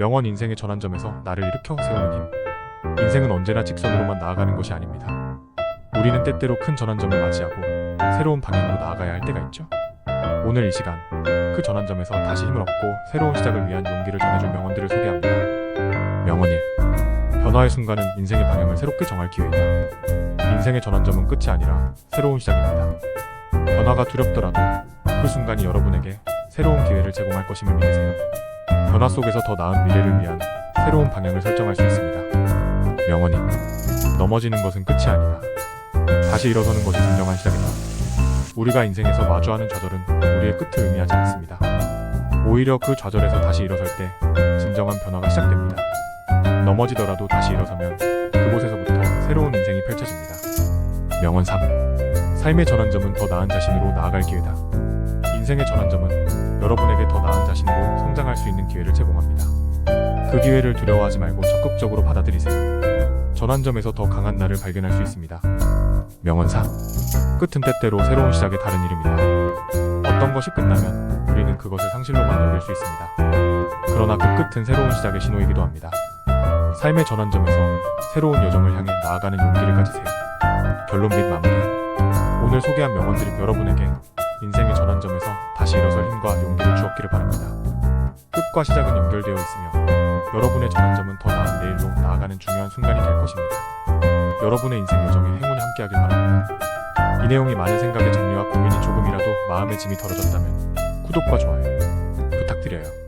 명언 인생의 전환점에서 나를 일으켜 세우는 힘. 인생은 언제나 직선으로만 나아가는 것이 아닙니다. 우리는 때때로 큰 전환점을 맞이하고 새로운 방향으로 나아가야 할 때가 있죠. 오늘 이 시간 그 전환점에서 다시 힘을 얻고 새로운 시작을 위한 용기를 전해줄 명언들을 소개합니다. 명언 1. 변화의 순간은 인생의 방향을 새롭게 정할 기회이다. 인생의 전환점은 끝이 아니라 새로운 시작입니다. 변화가 두렵더라도 그 순간이 여러분에게 새로운 기회를 제공할 것임을 믿으세요. 변화 속에서 더 나은 미래를 위한 새로운 방향을 설정할 수 있습니다. 명언이 넘어지는 것은 끝이 아니다. 다시 일어서는 것이 진정한 시작이다. 우리가 인생에서 마주하는 좌절은 우리의 끝을 의미하지 않습니다. 오히려 그 좌절에서 다시 일어설 때 진정한 변화가 시작됩니다. 넘어지더라도 다시 일어서면 그곳에서부터 새로운 인생이 펼쳐집니다. 명언 3. 삶의 전환점은 더 나은 자신으로 나아갈 기회다. 인생의 전환점은 여러분에게 더 나은 자신으로 성장할 수 있는 기회를 제공합니다. 그 기회를 두려워하지 말고 적극적으로 받아들이세요. 전환점에서 더 강한 나를 발견할 수 있습니다. 명언 4. 끝은 때때로 새로운 시작의 다른 이름이다. 어떤 것이 끝나면 우리는 그것을 상실로만 여길 수 있습니다. 그러나 그 끝은 새로운 시작의 신호이기도 합니다. 삶의 전환점에서 새로운 여정을 향해 나아가는 용기를 가지세요. 결론 및 마무리. 오늘 소개한 명언들이 여러분에게 인생의 전환점에서 다시 일어설 힘과 용기를 주었기를 바랍니다. 끝과 시작은 연결되어 있으며 여러분의 전환점은 더 나은 내일로 나아가는 중요한 순간이 될 것입니다. 여러분의 인생 여정에 행운이 함께하길 바랍니다. 이 내용이 많은 생각의 정리와 고민이 조금이라도 마음의 짐이 덜어졌다면 구독과 좋아요 부탁드려요.